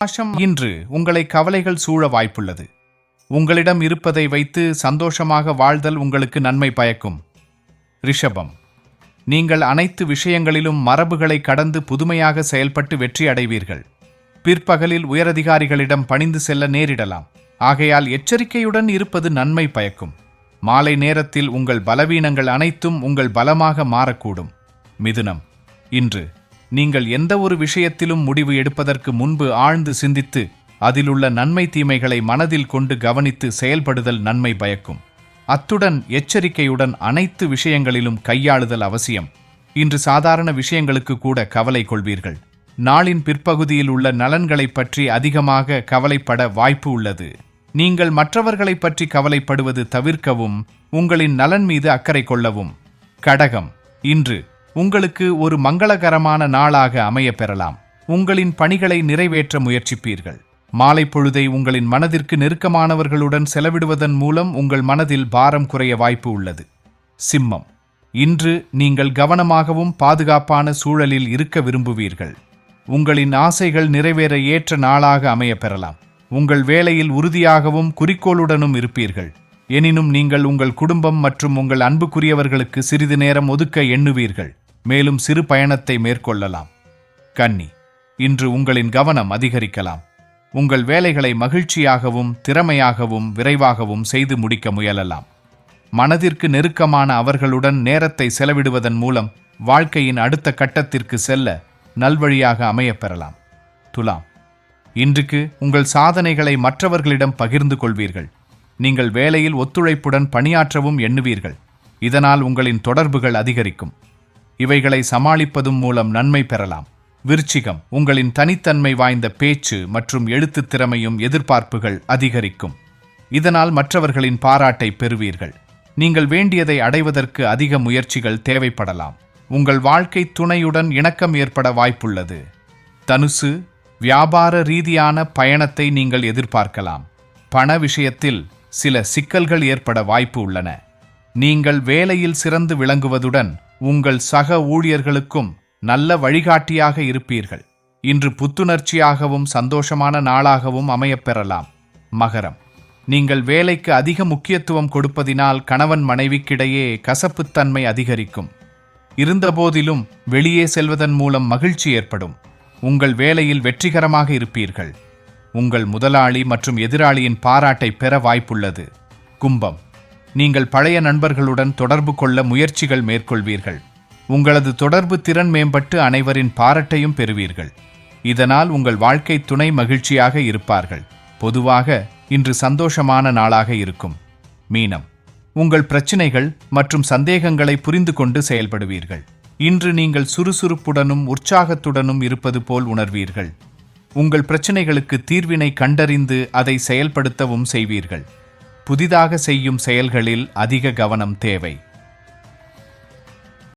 சந்தோஷம். இன்று உங்களை கவலைகள் சூழ வாய்ப்புள்ளது. உங்களிடம் இருப்பதை வைத்து சந்தோஷமாக வாழ்தல் உங்களுக்கு நன்மை பயக்கும். ரிஷபம் நீங்கள் அனைத்து விஷயங்களிலும் மரபுகளை கடந்து புதுமையாக செயல்பட்டு வெற்றி அடைவீர்கள். பிற்பகலில் உயரதிகாரிகளிடம் பணிந்து செல்ல நேரிடலாம். ஆகையால் எச்சரிக்கையுடன் இருப்பது நன்மை பயக்கும். மாலை நேரத்தில் உங்கள் பலவீனங்கள் அனைத்தும் உங்கள் பலமாக மாறக்கூடும். மிதுனம் இன்று நீங்கள் எந்த ஒரு விஷயத்திலும் முடிவு எடுப்பதற்கு முன்பு ஆழ்ந்து சிந்தித்து அதிலுள்ள நன்மை தீமைகளை மனதில் கொண்டு கவனித்து செயல்படுதல் நன்மை பயக்கும். அத்துடன் எச்சரிக்கையுடன் அனைத்து விஷயங்களிலும் கையாளுதல் அவசியம். இன்று சாதாரண விஷயங்களுக்கு கூட கவலை கொள்வீர்கள். நாளின் பிற்பகுதியில் உள்ள நலன்களைப் பற்றி அதிகமாக கவலைப்பட வாய்ப்பு உள்ளது. நீங்கள் மற்றவர்களைப் பற்றி கவலைப்படுவது தவிர்க்கவும் உங்களின் நலன் மீது அக்கறை கொள்ளவும். கடகம். இன்று உங்களுக்கு ஒரு மங்களகரமான நாளாக அமைய பெறலாம் உங்களின் பணிகளை நிறைவேற்ற முயற்சிப்பீர்கள். மாலை பொழுதை உங்களின் மனதிற்கு நெருக்கமானவர்களுடன் செலவிடுவதன் மூலம் உங்கள் மனதில் பாரம் குறைய வாய்ப்பு உள்ளது. சிம்மம். இன்று நீங்கள் கவனமாகவும் பாதுகாப்பான சூழலில் இருக்க விரும்புவீர்கள். உங்களின் ஆசைகள் நிறைவேற ஏற்ற நாளாக அமைய பெறலாம் உங்கள் வேலையில் உறுதியாகவும் குறிக்கோளுடனும் இருப்பீர்கள். எனினும் நீங்கள் உங்கள் குடும்பம் மற்றும் உங்கள் அன்புக்குரியவர்களுக்கு சிறிது நேரம் ஒதுக்க எண்ணுவீர்கள். மேலும் சிறு பயணத்தை மேற்கொள்ளலாம். கன்னி இன்று உங்களின் கவனம் அதிகரிக்கலாம். உங்கள் வேலைகளை மகிழ்ச்சியாகவும் திறமையாகவும் விரைவாகவும் செய்து முடிக்க முயலலாம். மனதிற்கு நெருக்கமான அவர்களுடன் நேரத்தை செலவிடுவதன் மூலம் வாழ்க்கையின் அடுத்த கட்டத்திற்கு செல்ல நல்வழியாக அமையப்பெறலாம் துலாம் இன்றுக்கு உங்கள் சாதனைகளை மற்றவர்களிடம் பகிர்ந்து கொள்வீர்கள். நீங்கள் வேலையில் ஒத்துழைப்புடன் பணியாற்றவும் எண்ணுவீர்கள். இதனால் உங்களின் தொடர்புகள் அதிகரிக்கும். இவைகளை சமாளிப்பதும் மூலம் நன்மை பெறலாம். விருச்சிகம் உங்களின் தனித்தன்மை வாய்ந்த பேச்சு மற்றும் எழுத்துத் திறமையும் எதிர்பார்ப்புகள் அதிகரிக்கும். இதனால் மற்றவர்களின் பாராட்டை பெறுவீர்கள். நீங்கள் வேண்டியதை அடைவதற்கு அதிக முயற்சிகள் தேவைப்படலாம். உங்கள் வாழ்க்கை துணையுடன் இணக்கம் ஏற்பட வாய்ப்புள்ளது. தனுசு வியாபார ரீதியான பயணத்தை நீங்கள் எதிர்பார்க்கலாம். பண விஷயத்தில் சில சிக்கல்கள் ஏற்பட வாய்ப்பு உள்ளன. நீங்கள் வேலையில் சிறந்து விளங்குவதுடன் உங்கள் சக ஊழியர்களுக்கும் நல்ல வழிகாட்டியாக இருப்பீர்கள். இன்று புத்துணர்ச்சியாகவும் சந்தோஷமான நாளாகவும் அமையப்பெறலாம். மகரம். நீங்கள் வேலைக்கு அதிக முக்கியத்துவம் கொடுப்பதினால் கணவன் மனைவிக்கிடையே கசப்புத்தன்மை அதிகரிக்கும். இருந்தபோதிலும் வெளியே செல்வதன் மூலம் மகிழ்ச்சி ஏற்படும். உங்கள் வேலையில் வெற்றிகரமாக இருப்பீர்கள். உங்கள் முதலாளி மற்றும் எதிராளியின் பாராட்டை பெற வாய்ப்புள்ளது. கும்பம். நீங்கள் பழைய நண்பர்களுடன் தொடர்பு கொள்ள முயற்சிகள் மேற்கொள்வீர்கள். உங்களது தொடர்பு திறன் மேம்பட்டு அனைவரின் பாராட்டையும் பெறுவீர்கள். இதனால் உங்கள் வாழ்க்கை துணை மகிழ்ச்சியாக இருப்பார்கள். பொதுவாக இன்று சந்தோஷமான நாளாக இருக்கும். மீனம். உங்கள் பிரச்சினைகள் மற்றும் சந்தேகங்களை புரிந்து கொண்டு செயல்படுவீர்கள். இன்று நீங்கள் சுறுசுறுப்புடனும் உற்சாகத்துடனும் இருப்பது போல் உணர்வீர்கள். உங்கள் பிரச்சினைகளுக்கு தீர்வினை கண்டறிந்து அதை செயல்படுத்தவும் செய்வீர்கள். புதிதாக செய்யும் செயல்களில் அதிக கவனம் தேவை.